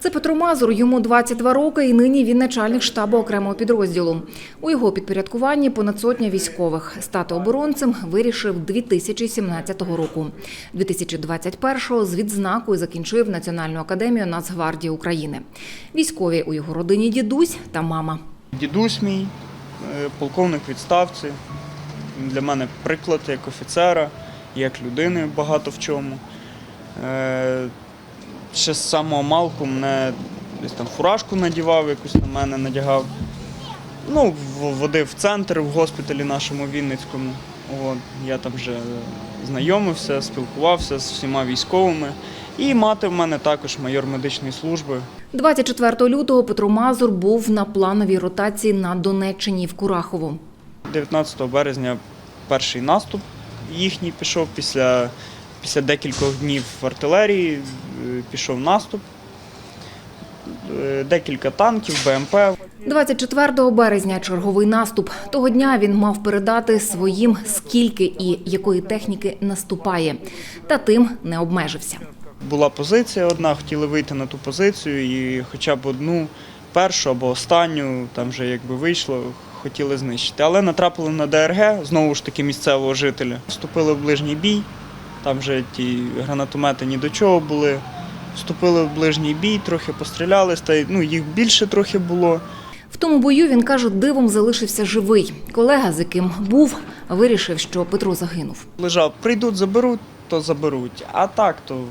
Це Петро Мазур, йому 22 роки, і нині він начальник штабу окремого підрозділу. У його підпорядкуванні понад сотня військових. Стати оборонцем вирішив 2017 року. 2021-го з відзнакою закінчив Національну академію Нацгвардії України. Військові у його родині дідусь та мама. Дідусь мій, е, полковник відставці. Він для мене приклад як офіцера, як людини багато в чому. Ще з самого малку мене десь там фуражку надівав, якусь на мене надягав. Ну, водив в центр в госпіталі нашому Вінницькому. От, я там вже знайомився, спілкувався з всіма військовими. І мати в мене також майор медичної служби. 24 лютого Петро Мазур був на плановій ротації на Донеччині в Курахово. 19 березня перший наступ їхній пішов після, після декількох днів в артилерії, е, пішов наступ. Е, Декілька танків, БМП. 24 березня черговий наступ. Того дня він мав передати своїм, скільки і якої техніки наступає. Та тим не обмежився. Була позиція одна, хотіли вийти на ту позицію і хоча б одну першу або останню, там вже якби вийшло, хотіли знищити. Але натрапили на ДРГ, знову ж таки місцевого жителя. Вступили в ближній бій, там вже ті гранатомети ні до чого були. Вступили в ближній бій, трохи постріляли, та ну, їх більше трохи було. В тому бою він каже, дивом залишився живий. Колега, з яким був, вирішив, що Петро загинув. Лежав, прийдуть, заберуть, то заберуть. А так, то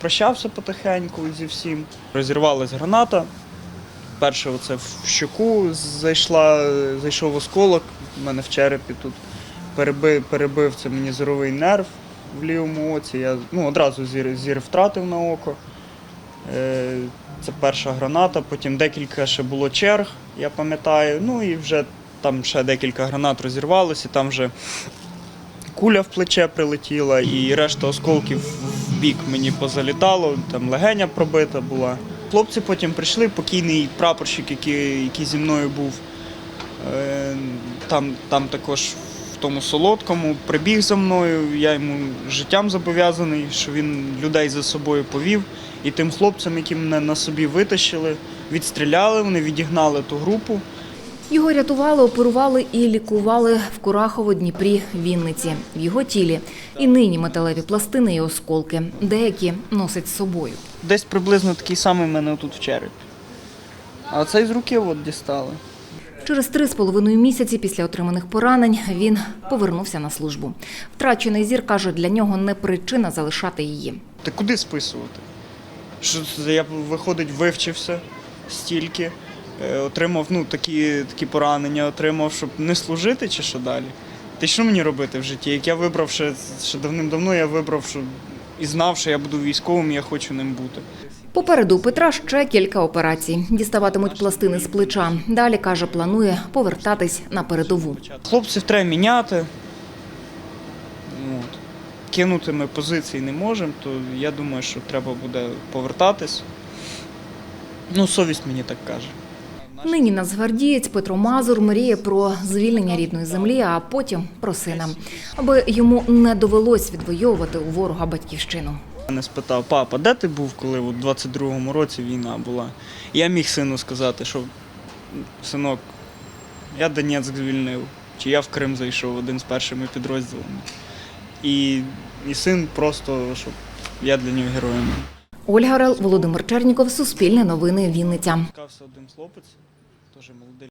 прощався потихеньку зі всім. Розірвалась граната. Перше оце в щоку зайшла, зайшов осколок, у мене в черепі тут перебив, перебив це мені зоровий нерв в лівому оці. Я ну, одразу зір, зір втратив на око. Е, Це перша граната, потім декілька ще було черг, я пам'ятаю. Ну і вже там ще декілька гранат розірвалося, там вже куля в плече прилетіла, і решта осколків в бік мені позалітало, там легеня пробита була. Хлопці потім прийшли, покійний прапорщик, який, який зі мною був. е, Там, там також тому солодкому прибіг за мною. Я йому життям зобов'язаний, що він людей за собою повів. І тим хлопцям, які мене на собі витащили, відстріляли, вони відігнали ту групу. Його рятували, оперували і лікували в Курахово, Дніпрі, Вінниці. В його тілі і нині металеві пластини і осколки. Деякі носить з собою. Десь приблизно такий самий в мене тут в черепі. А цей з руки от дістали. Через три з половиною місяці після отриманих поранень він повернувся на службу. Втрачений зір каже, для нього не причина залишати її. Ти куди списувати? Що я виходить, вивчився стільки, е, отримав ну, такі, такі поранення, отримав, щоб не служити чи що далі. Ти що мені робити в житті? Як я вибрав ще, ще давним-давно, я вибрав, що і знав, що я буду військовим, і я хочу ним бути. Попереду Петра ще кілька операцій. Діставатимуть пластини з плеча. Далі каже, планує повертатись на передову. Хлопців треба міняти. От. Кинути ми позиції не можемо, то я думаю, що треба буде повертатись. Ну, совість мені так каже. Нині нацгвардієць Петро Мазур мріє про звільнення рідної землі, а потім про сина, аби йому не довелось відвоювати у ворога батьківщину. Мене спитав, папа, де ти був, коли у 22-му році війна була? І я міг сину сказати, що синок, я Донецьк звільнив, чи я в Крим зайшов один з першими підрозділами. І, і син просто, щоб я для нього героєм. Ольга Рел, Володимир Черніков, Суспільне новини, Вінниця. Спускався один хлопець, теж молодий.